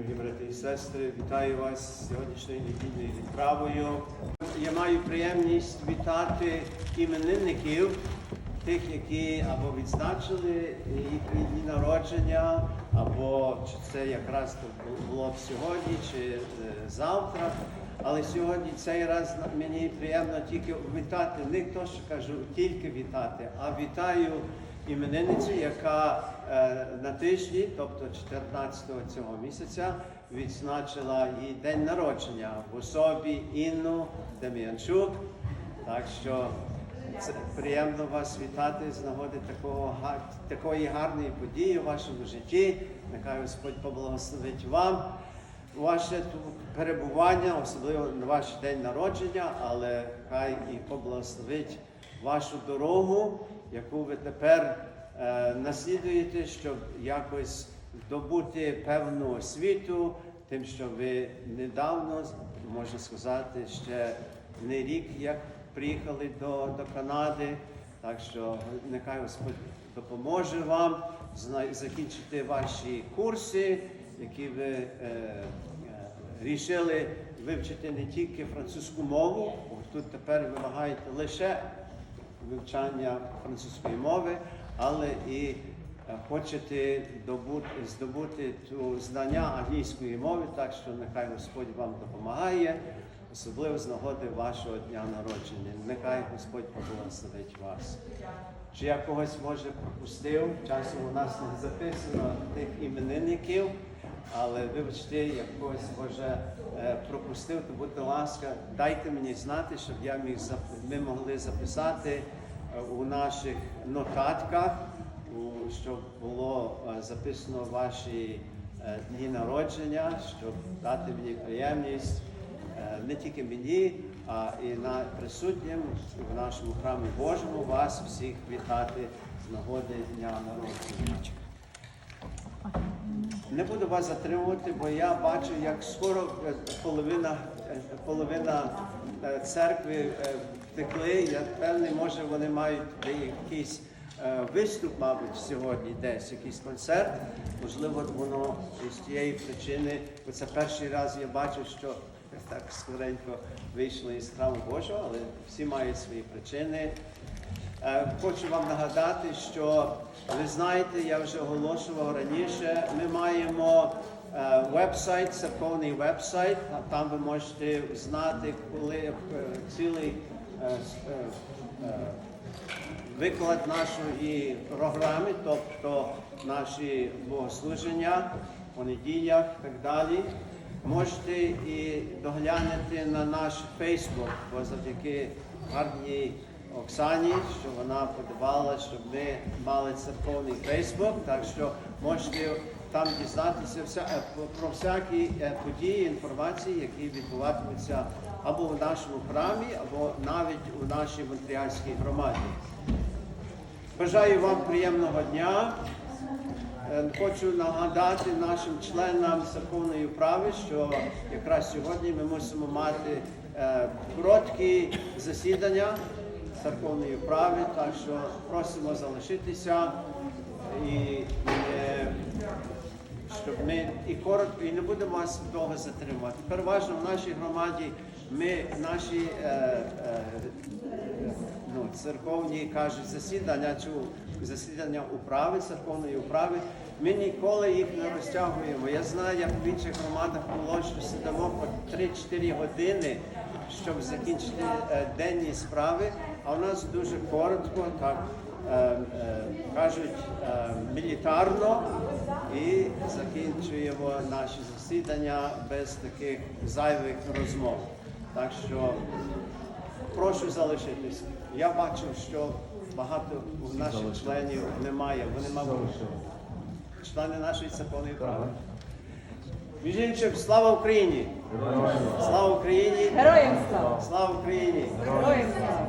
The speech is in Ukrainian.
Дорогі брати і сестри, вітаю вас сьогоднішньою недільною відправою. Я маю приємність вітати іменинників, тих, які або відзначили дні народження, або чи це якраз було б сьогодні, чи е, завтра. Але сьогодні цей раз мені приємно тільки вітати, не то, що кажу, тільки вітати, а вітаю іменинницю, яка е, на тижні, тобто 14-го цього місяця, відзначила її день народження в особі Інну Дем'янчук. Так що це приємно вас вітати з нагоди такого, такої гарної події у вашому житті. Нехай Господь поблагословить вам ваше перебування, особливо на ваш день народження, але хай і поблагословить вашу дорогу, яку ви тепер е, наслідуєте, щоб якось добути певну освіту, тим, що ви недавно, можна сказати, ще не рік, як приїхали до, до Канади. Так що нехай Господь допоможе вам закінчити ваші курси, які ви е, е, рішили вивчити не тільки французьку мову, бо тут тепер вимагаєте лише вивчання французької мови, але і е, хочете добути, здобути ту знання англійської мови, так що нехай Господь вам допомагає, особливо з нагоди вашого дня народження. Нехай Господь поблагословить вас. Чи я когось може пропустив? Часом у нас не записано тих іменинників, але вибачте, я когось може е, пропустив, то будь ласка, дайте мені знати, щоб я міг ми могли записати е, у наших нотатках, щоб було е, записано ваші дні народження, щоб дати мені приємність не тільки мені, а і на присутнім в нашому храмі Божому вас всіх вітати з нагоди дня народження. Не буду вас затримувати, бо я бачу, як скоро е, половина, е, половина е, церкви втекли. Я певний, може вони мають якийсь виступ, мабуть, сьогодні десь, якийсь концерт. Можливо, воно з тієї причини, бо це перший раз я бачу, що так скоренько вийшли із храму Божого, але всі мають свої причини. Е, Хочу вам нагадати, що ви знаєте, я вже оголошував раніше. Ми маємо е, веб-сайт, церковний веб-сайт, а там ви можете знати, коли е, цілий виклад нашої програми, тобто наші богослуження по неділях і так далі. Можете і доглянути на наш Фейсбук, бо завдяки гарній Оксані, що вона подавала, щоб ми мали церковний Фейсбук, так що можете там дізнатися вся, е, про- всякі е, події, інформації, які відбуватимуться або в нашому храмі, або навіть у нашій Монтріальській громаді. Бажаю вам приємного дня. Е, Хочу нагадати нашим членам церковної управи, що якраз сьогодні ми мусимо мати короткі засідання церковної праві, так що просимо залишитися і е, щоб ми і коротко, і не будемо вас довго затримувати. Переважно в нашій громаді ми наші е, е, ну, церковні кажуть засідання чи засідання управи, церковної управи. Ми ніколи їх не розтягуємо. Я знаю, як в інших громадах було, що сидимо по 3-4 години, щоб закінчити е, денні справи. А у нас дуже коротко, так е, е, кажуть, мілітарно і закінчуємо наші засідання без таких зайвих розмов. Так що прошу залишитись. Я бачу, що багато у наших членів немає. Вони, мабуть, члени нашої церковної прави. Між іншим, слава Україні! Слава Україні! Героям слава! Слава Україні! Героям слава!